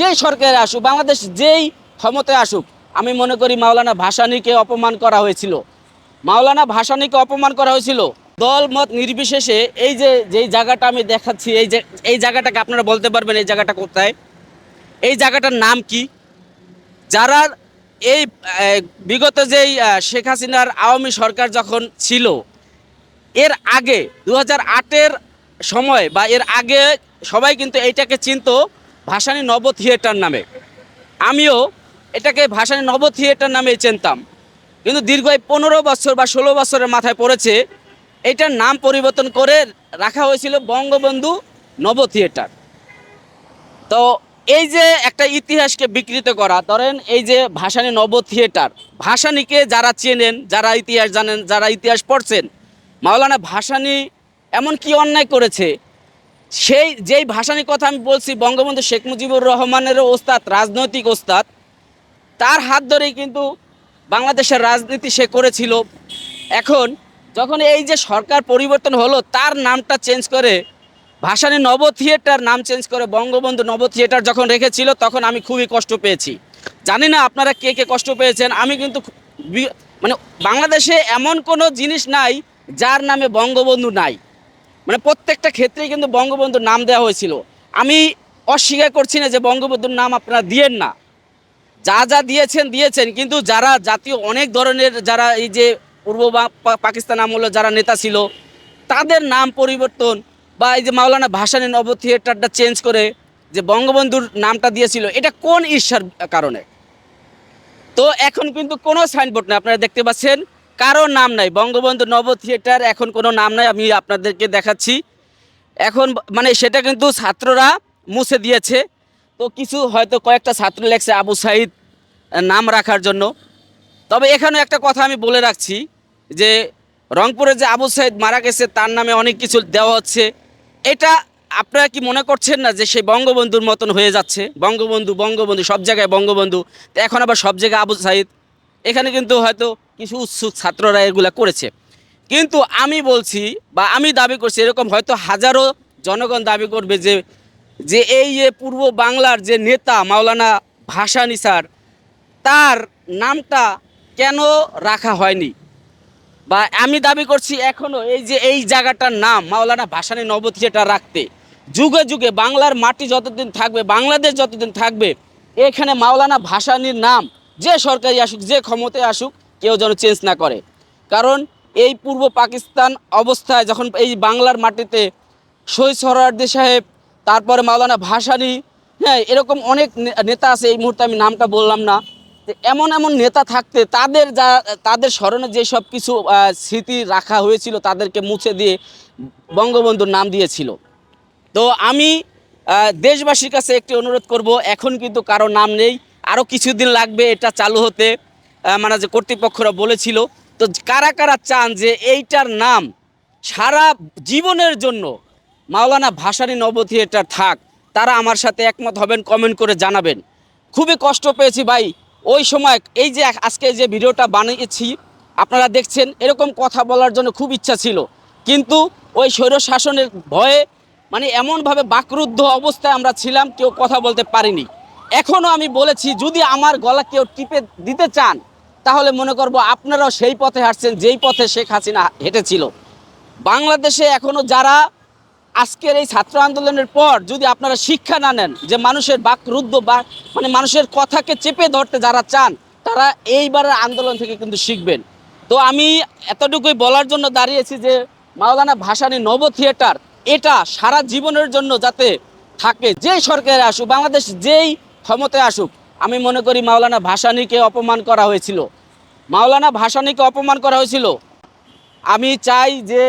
যেই সরকারে আসুক, বাংলাদেশ যেই ক্ষমতায় আসুক, আমি মনে করি মাওলানা ভাসানীকে অপমান করা হয়েছিল। মাওলানা ভাসানীকে অপমান করা হয়েছিল। দল মত নির্বিশেষে এই যে, যেই জায়গাটা আমি দেখাচ্ছি, এই যে, এই জায়গাটাকে আপনারা বলতে পারবেন এই জায়গাটা কোথায়? এই জায়গাটার নাম কি? যারা এই বিগত যেই শেখ হাসিনার আওয়ামী সরকার যখন ছিল, এর আগে দু হাজার সময় বা এর আগে সবাই কিন্তু এইটাকে চিনতো ভাসানী নব থিয়েটার নামে। আমিও এটাকে ভাসানী নব থিয়েটার নামে চিনতাম। কিন্তু দীর্ঘ এই পনেরো বছর বা ষোলো বছরের মাথায় পড়েছে, এটার নাম পরিবর্তন করে রাখা হয়েছিল বঙ্গবন্ধু নব থিয়েটার। তো এই যে একটা ইতিহাসকে বিকৃত করা, ধরেন এই যে ভাসানী নব থিয়েটার, ভাসানীকে যারা চেনেন, যারা ইতিহাস জানেন, যারা ইতিহাস পড়ছেন, মাওলানা ভাসানী এমন কি অন্যায় করেছে? সেই, যেই ভাসানী কথা আমি বলছি, বঙ্গবন্ধু শেখ মুজিবুর রহমানের ওস্তাদ, রাজনৈতিক ওস্তাদ, তার হাত ধরেই কিন্তু বাংলাদেশের রাজনীতি সে করেছিল। এখন যখন এই যে সরকার পরিবর্তন হলো, তার নামটা চেঞ্জ করে, ভাসানী নব থিয়েটার নাম চেঞ্জ করে বঙ্গবন্ধু নব থিয়েটার যখন রেখেছিল, তখন আমি খুবই কষ্ট পেয়েছি। জানি না আপনারা কে কে কষ্ট পেয়েছেন, আমি কিন্তু মানে বাংলাদেশে এমন কোনো জিনিস নাই, যার নামে বঙ্গবন্ধু নাই। মানে প্রত্যেকটা ক্ষেত্রেই কিন্তু বঙ্গবন্ধুর নাম দেওয়া হয়েছিল। আমি অস্বীকার করছি না যে বঙ্গবন্ধুর নাম আপনারা দিয়েন না। যা যা দিয়েছেন দিয়েছেন, কিন্তু যারা জাতীয় অনেক ধরনের যারা এই যে পূর্ব পাকিস্তান আমলে যারা নেতা ছিল, তাদের নাম পরিবর্তন বা এই যে মাওলানা ভাসানী নব থিয়েটারটা চেঞ্জ করে যে বঙ্গবন্ধুর নামটা দিয়েছিল, এটা কোন ঈর্ষার কারণে? তো এখন কিন্তু কোনো সাইনবোর্ড নেই, আপনারা দেখতে পাচ্ছেন। কারও নাম নাই। বঙ্গবন্ধু নব থিয়েটার এখন কোনো নাম নাই, আমি আপনাদেরকে দেখাচ্ছি। এখন মানে সেটা কিন্তু ছাত্ররা মুছে দিয়েছে। তো কিছু হয়তো কয়েকটা ছাত্র লেখছে আবু সাইদ নাম রাখার জন্য। তবে এখানে একটা কথা আমি বলে রাখছি, যে রংপুরে যে আবু সাইদ মারা গেছে, তার নামে অনেক কিছু দেওয়া হচ্ছে। এটা আপনারা কি মনে করছেন না যে সেই বঙ্গবন্ধুর মতন হয়ে যাচ্ছে? বঙ্গবন্ধু বঙ্গবন্ধু, সব জায়গায় বঙ্গবন্ধু। এখন আবার সব জায়গায় আবু সাইদ। এখানে কিন্তু হয়তো কিছু উৎসুক ছাত্ররা এগুলা করেছে। কিন্তু আমি বলছি বা আমি দাবি করছি এরকম হয়তো হাজারো জনগণ দাবি করবে যে যে এই যে পূর্ব বাংলার যে নেতা মাওলানা ভাসানী স্যার, তার নামটা কেন রাখা হয়নি? বা আমি দাবি করছি এখনও এই যে এই জায়গাটার নাম মাওলানা ভাসানী নব থিয়েটার রাখতে। যুগে যুগে বাংলার মাটি যতদিন থাকবে, বাংলাদেশ যতদিন থাকবে, এখানে মাওলানা ভাসানীর নাম যে সরকারি আসুক, যে ক্ষমতায় আসুক, কেউ যেন চেঞ্জ না করে। কারণ এই পূর্ব পাকিস্তান অবস্থায় যখন এই বাংলার মাটিতে শহীদ সরওয়ার্দী সাহেব, তারপরে মাওলানা ভাসানী হ্যাঁ এরকম অনেক নেতা আছে, এই মুহূর্তে আমি নামটা বললাম না। এমন এমন নেতা থাকতে, তাদের যা, তাদের স্মরণে যে সব কিছু স্মৃতি রাখা হয়েছিল, তাদেরকে মুছে দিয়ে বঙ্গবন্ধুর নাম দিয়েছিল। তো আমি দেশবাসীর কাছে একটি অনুরোধ করব, এখন কিন্তু কারও নাম নেই। আরও কিছুদিন লাগবে, এটা চালু হতে মানে যে কর্তৃপক্ষরা বলেছিল। তো কারা কারা চান যে এইটার নাম সারা জীবনের জন্য মাওলানা ভাসানী নব থিয়েটার থাক, তারা আমার সাথে একমত হবেন কমেন্ট করে জানাবেন। খুবই কষ্ট পেয়েছি ভাই। ওই সময় এই যে আজকে যে ভিডিওটা বানিয়েছি, আপনারা দেখছেন, এরকম কথা বলার জন্য খুব ইচ্ছা ছিল। কিন্তু ওই স্বৈর শাসনের ভয়ে মানে এমনভাবে বাকরুদ্ধ অবস্থায় আমরা ছিলাম, কেউ কথা বলতে পারিনি। এখনও আমি বলেছি, যদি আমার গলা কেউ টিপে দিতে চান, তাহলে মনে করব আপনারাও সেই পথে হাঁটছেন, যেই পথে শেখ হাসিনা হেঁটেছিল। বাংলাদেশে এখনও যারা আজকের এই ছাত্র আন্দোলনের পর যদি আপনারা শিক্ষা না নেন, যে মানুষের বাকরুদ্ধ বা মানে মানুষের কথাকে চেপে ধরতে যারা চান, তারা এইবারের আন্দোলন থেকে কিন্তু শিখবেন। তো আমি এতটুকুই বলার জন্য দাঁড়িয়েছি যে, মাওলানা ভাসানী নব থিয়েটার, এটা সারা জীবনের জন্য যাতে থাকে যেই সরকারে আসুক, বাংলাদেশ যেই ক্ষমতায় আসুক, আমি মনে করি মাওলানা ভাসানীকে অপমান করা হয়েছিল। মাওলানা ভাসানীকে অপমান করা হয়েছিল। আমি চাই যে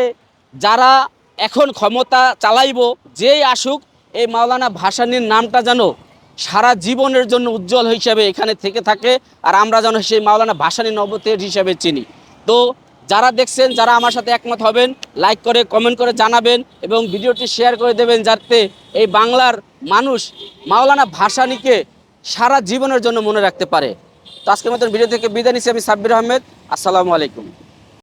যারা এখন ক্ষমতা চালাইব, যেই আসুক, এই মাওলানা ভাসানীর নামটা যেন সারা জীবনের জন্য উজ্জ্বল হিসাবে এখানে থেকে থাকে, আর আমরা যেন সেই মাওলানা ভাসানী নবতের হিসাবে চিনি। তো যারা দেখছেন, যারা আমার সাথে একমত হবেন লাইক করে কমেন্ট করে জানাবেন এবং ভিডিওটি শেয়ার করে দেবেন যাতে এই বাংলার মানুষ মাওলানা ভাসানিকে সারা জীবনের জন্য মনে রাখতে পারে। তো আজকের মতন ভিডিও থেকে বিদায় নিচ্ছি, আমি সাব্বির আহমেদ। আসসালামু আলাইকুম।